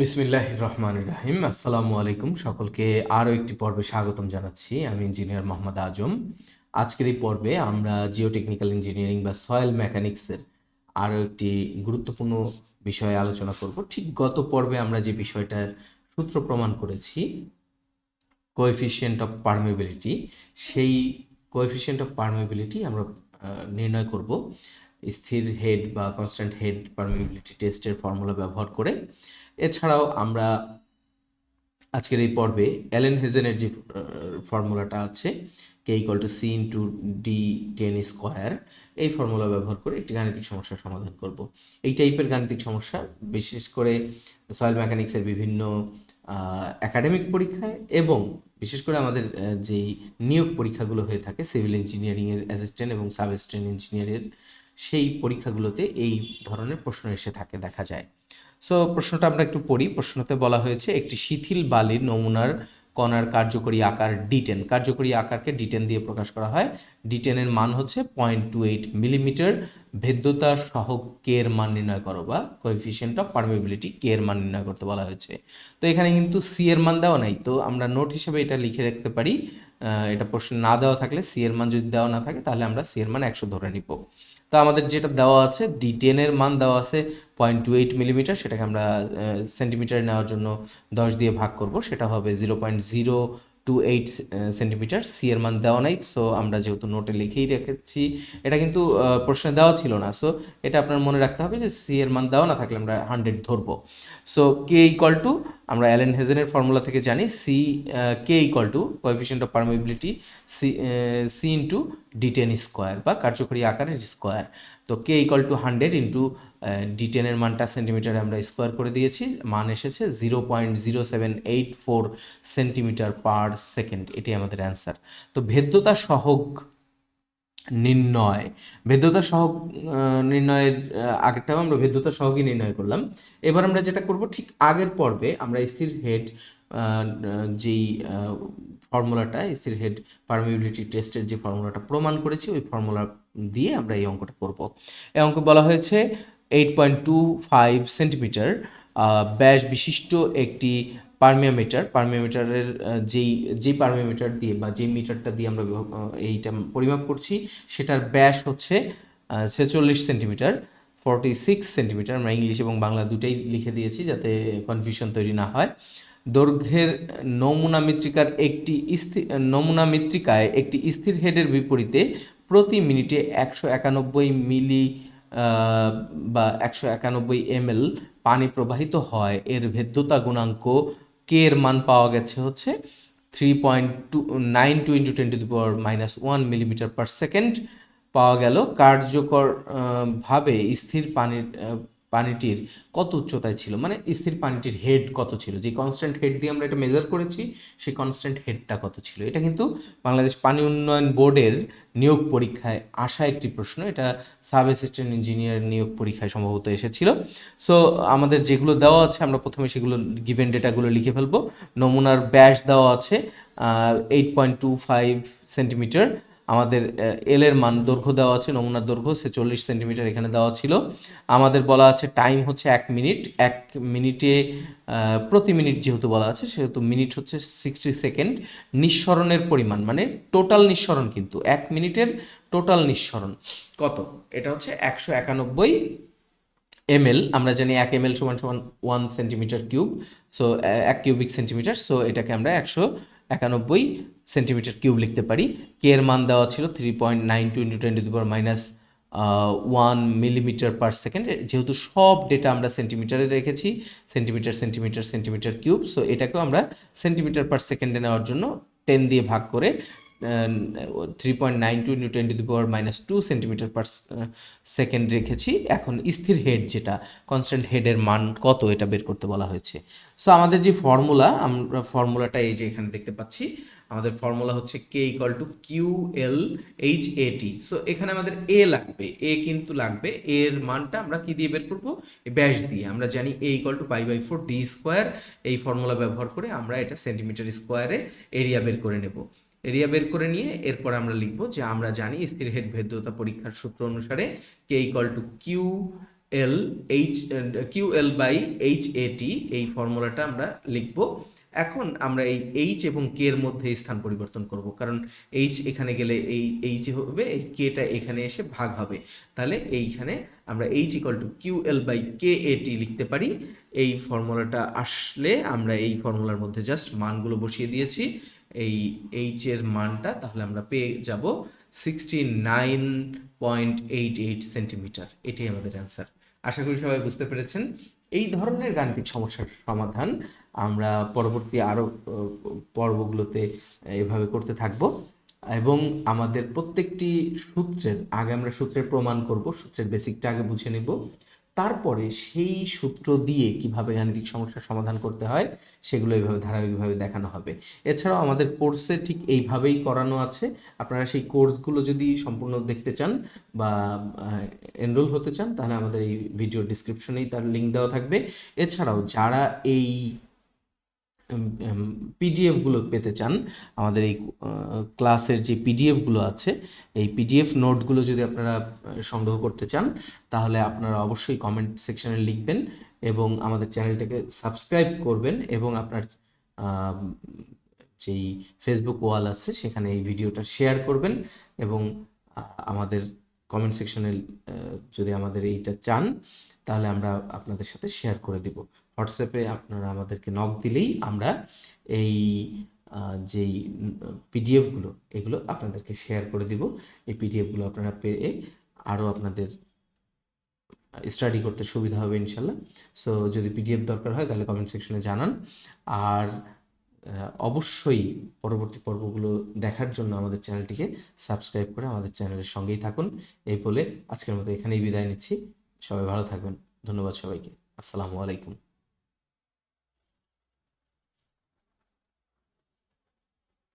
বিসমিল্লাহ রহমান রাহিম আসসালামু আলাইকুম সকলকে। আরও একটি পর্বে স্বাগতম জানাচ্ছি। আমি ইঞ্জিনিয়ার মোহাম্মদ আজম। আজকের এই পর্বে আমরা জিওটেকনিক্যাল ইঞ্জিনিয়ারিং বা সয়েল মেকানিক্সের আরও একটি গুরুত্বপূর্ণ বিষয়ে আলোচনা করব। ঠিক গত পর্বে আমরা যে বিষয়টার সূত্র প্রমাণ করেছি কোএফিসিয়েন্ট অফ পারমেবিলিটি সেই কোএফিসিয়েন্ট অফ পারমেবিলিটি আমরা নির্ণয় করব। স্থির হেড বা কনস্ট্যান্ট হেড পারমেবিলিটি টেস্টের ফর্মুলা ব্যবহার করে। এছাড়াও আমরা আজকের এই পর্বে অ্যালেন হেজেনের যে ফর্মুলাটা আছে K equal to C into D ten square এই ফর্মুলা ব্যবহার করে একটি গাণিতিক সমস্যার সমাধান করব। এই টাইপের গাণিতিক সমস্যা, বিশেষ করে সয়েল মেকানিক্সের বিভিন্ন একাডেমিক পরীক্ষায় এবং বিশেষ করে আমাদের যেই নিয়োগ পরীক্ষাগুলো হয়ে থাকে সিভিল ইঞ্জিনিয়ারিংয়ের অ্যাসিস্ট্যান্ট এবং সাব অ্যাসিস্ট্যান্ট ইঞ্জিনিয়ারের সেই পরীক্ষাগুলোতে এই ধরনের প্রশ্ন এসে থাকে, দেখা যায়। সো প্রশ্নটা আমরা একটু পড়ি। প্রশ্নতে বলা হয়েছে, একটি শিথিল বালির নমুনার কণার কার্যকরী আকার ডিটেন কার্যকরী আকারকে ডিটেন দিয়ে প্রকাশ করা হয়। ডিটেনের মান হচ্ছে পয়েন্ট টু এইট মিলিমিটার ভেদ্যতা সহ কে এর মান নির্ণয় করো বা কোএফিসিয়েন্ট অফ পারমেবিলিটি কে এর মান নির্ণয় করতে বলা হয়েছে। তো এখানে কিন্তু সি এর মান দেওয়া নাই। তো আমরা নোট হিসেবে এটা লিখে রাখতে পারি। এটা প্রশ্ন না দেওয়া থাকলে সি এর মান যদি দেওয়া না থাকে, তাহলে আমরা সি এর মান একশো ধরে নিব। তো আমাদের যেটা দেওয়া আছে ডি টেনের মান দেওয়া আছে পয়েন্ট টু এইট মিলিমিটার সেটাকে আমরা সেন্টিমিটার নেওয়ার জন্য দশ দিয়ে ভাগ করব। সেটা হবে zero point zero two eight centimetre C এর মান দেওয়া নাই সো আমরা যেহেতু নোটে লিখেই রেখেছি, এটা কিন্তু প্রশ্নে দেওয়া ছিল না সো এটা আপনার মনে রাখতে হবে যে সি এর মান দেওয়া না থাকলে আমরা হান্ড্রেড ধরবো। সো কে ইকুয়াল টু আমরা অ্যালেন হেজেনের ফর্মুলা থেকে জানি C K equal to coefficient of permeability C C into D ten square বা কার্যকরী আকারের স্কোয়ার তো K equal to hundred into D টেনের মানটা সেন্টিমিটারে আমরা স্কোয়ার করে দিয়েছি। মান এসেছে zero point zero seven eight four centimetre per second এটি আমাদের অ্যান্সার তো ভেদ্যতা সহগ নির্ণয়। ভেদ্যতা সহ নির্ণয়ের আহ, আগেরটাও আমরা ভেদ্যতা সহগই নির্ণয় করলাম। এবার আমরা যেটা করব ঠিক আগের পর্বে আমরা স্থির হেড যেই ফর্মুলাটা স্থির হেড পারমিবিলিটি টেস্টের যে ফর্মুলাটা প্রমাণ করেছি ওই ফর্মুলা দিয়ে আমরা এই অঙ্কটা করব। এই অঙ্ক বলা হয়েছে eight point two five centimetre ব্যাস বিশিষ্ট একটি পারমিয়ামিটার পারমিয়ামিটারের যেই যেই পারমিয়ামিটার দিয়ে বা যেই মিটারটা দিয়ে আমরা এইটা পরিমাপ করছি, সেটার ব্যাস হচ্ছে ছেচল্লিশ সেন্টিমিটার ফর্টি সিক্স সেন্টিমিটার। আমরা ইংলিশ এবং বাংলা দুটাই লিখে দিয়েছি যাতে কনফিউশন তৈরি না হয়। দৈর্ঘ্যের নমুনা মৃত্তিকার একটি স্থির নমুনা মৃত্তিকায় একটি স্থির হেডের বিপরীতে প্রতি মিনিটে একশো একানব্বই মিলি বা একশো একানব্বই এমএল পানি প্রবাহিত হয়। এর ভেদ্যতা গুণাঙ্ক কে এর মান পাওয়া গেছে হচ্ছে three point two nine two into ten to power minus one millimetre per second পাওয়া গেল। কার্যকরভাবে ভাবে স্থির পানির পানিটির কত উচ্চতায় ছিল? মানে স্থির পানিটির হেড কত ছিল? যে কনস্ট্যান্ট হেড দিয়ে আমরা এটা মেজার করেছি, সেই কনস্ট্যান্ট হেডটা কত ছিল? এটা কিন্তু বাংলাদেশ পানি উন্নয়ন বোর্ডের নিয়োগ পরীক্ষায় আসা একটি প্রশ্ন। এটা সাব অ্যাসিস্ট্যান্ট ইঞ্জিনিয়ার নিয়োগ পরীক্ষায় সম্ভবত এসেছিল। সো আমাদের যেগুলো দেওয়া আছে, আমরা প্রথমে সেগুলো গিভেন ডেটাগুলো লিখে ফেলব। নমুনার ব্যাস দেওয়া আছে eight point two five centimetre আমাদের এল এর মান দৈর্ঘ্য দেওয়া আছে, নমুনার দৈর্ঘ্য, সে চল্লিশ সেন্টিমিটার এখানে দেওয়া ছিল। আমাদের বলা আছে টাইম হচ্ছে এক মিনিট। এক মিনিটে প্রতি মিনিট যেহেতু বলা আছে, সেহেতু মিনিট হচ্ছে সিক্সটি সেকেন্ড নিঃসরণের পরিমাণ মানে টোটাল নিঃসরণ কিন্তু, এক মিনিটের টোটাল নিঃসরণ। কত? এটা হচ্ছে একশো একানব্বই এমএল আমরা জানি এক এমএল সমান সমান ওয়ান সেন্টিমিটার কিউব সো এক কিউবিক সেন্টিমিটার সো এটাকে আমরা একশো একানব্বই সেন্টিমিটার কিউব লিখতে পারি। কে এর মান দেওয়া ছিল three point nine two into twenty two minus one millimetre per second যেহেতু সব ডেটা আমরা সেন্টিমিটারে রেখেছি centimetre centimetre centimetre cube so এটাকেও আমরা সেন্টিমিটার পার সেকেন্ডে নেওয়ার জন্য টেন দিয়ে ভাগ করে three point nine two into ten to the power minus two centimetre per second রেখেছি। এখন স্থির হেড যেটা কনস্ট্যান্ট হেডের মান কত এটা বের করতে বলা হয়েছে। সো আমাদের যে ফর্মুলা আমরা ফর্মুলাটা এই যে এখানে দেখতে পাচ্ছি, আমাদের ফর্মুলা হচ্ছে K equal to Q L H A T so এখানে আমাদের এ লাগবে এ কিন্তু লাগবে এর মানটা আমরা কি দিয়ে বের করব? ব্যাস দিয়ে। আমরা জানি A equal to pi by four D square এই ফর্মুলা ব্যবহার করে আমরা এটা সেন্টিমিটার স্কোয়ারে এরিয়া বের করে নেব। এরিয়া বের করে নিয়ে এরপর আমরা লিখব যে আমরা জানি স্থির হেড ভেদ্যতা পরীক্ষার সূত্র অনুসারে K equal to Q L H Q L by H A T এই ফর্মুলাটা আমরা লিখব। এখন আমরা এই এইচ এবং কে এর মধ্যে স্থান পরিবর্তন করব, কারণ এইচ এখানে গেলে এই এইচ হবে, এই কেটা এখানে এসে ভাগ হবে। তাহলে এইখানে আমরা H equal to Q L by K A T লিখতে পারি। এই ফর্মুলাটা আসলে আমরা এই ফর্মুলার মধ্যে জাস্ট মানগুলো বসিয়ে দিয়েছি। এই এইচ এর মানটা তাহলে আমরা পেয়ে যাব sixty nine point eight eight centimetre এটাই আমাদের অ্যান্সার আশা করি সবাই বুঝতে পেরেছেন। এই ধরনের গাণিতিক সমস্যার সমাধান আমরা পরবর্তী আরও পর্বগুলোতে এভাবে করতে থাকব। এবং আমাদের প্রত্যেকটি সূত্রের, আগে আমরা সূত্রের প্রমাণ করব, সূত্রের বেসিকটা আগে বুঝে নেব। তারপরে সেই সূত্র দিয়ে কীভাবে গাণিতিক সমস্যার সমাধান করতে হয়, সেগুলো এইভাবে ধারাবাহিকভাবে দেখানো হবে। এছাড়াও আমাদের কোর্সে ঠিক এইভাবেই করানো আছে। আপনারা সেই কোর্সগুলো যদি সম্পূর্ণ দেখতে চান বা এনরোল হতে চান, তাহলে আমাদের এই ভিডিও ডিসক্রিপশনেই তার লিঙ্ক দেওয়া থাকবে। এছাড়াও যারা এই পিডিএফগুলো পেতে চান, আমাদের এই ক্লাসের যে পিডিএফগুলো আছে, এই পিডিএফ নোটগুলো যদি আপনারা সংগ্রহ করতে চান, তাহলে আপনারা অবশ্যই কমেন্ট সেকশনে লিখবেন এবং আমাদের চ্যানেলটাকে সাবস্ক্রাইব করবেন এবং আপনার যেই ফেসবুক ওয়াল আছে, সেখানে এই ভিডিওটা শেয়ার করবেন এবং আমাদের কমেন্ট সেকশনে যদি আমাদের এইটা চান, তাহলে আমরা আপনাদের সাথে শেয়ার করে দিব। হোয়াটসঅ্যাপে আপনারা আমাদেরকে নক দিলেই আমরা এই যেই পিডিএফগুলো এগুলো আপনাদেরকে শেয়ার করে দিব। এই পিডিএফগুলো আপনারা পেয়ে আরও আপনাদের স্টাডি করতে সুবিধা হবে ইনশাল্লাহ। সো যদি পিডিএফ দরকার হয় তাহলে কমেন্ট সেকশনে জানান। আর অবশ্যই পরবর্তী পর্বগুলো দেখার জন্য আমাদের চ্যানেলটিকে সাবস্ক্রাইব করে আমাদের চ্যানেলের সঙ্গেই থাকুন। এই বলে আজকের মতো এখানেই বিদায় নিচ্ছি। সবাই ভালো থাকবেন। ধন্যবাদ সবাইকে। আসসালামু আলাইকুম।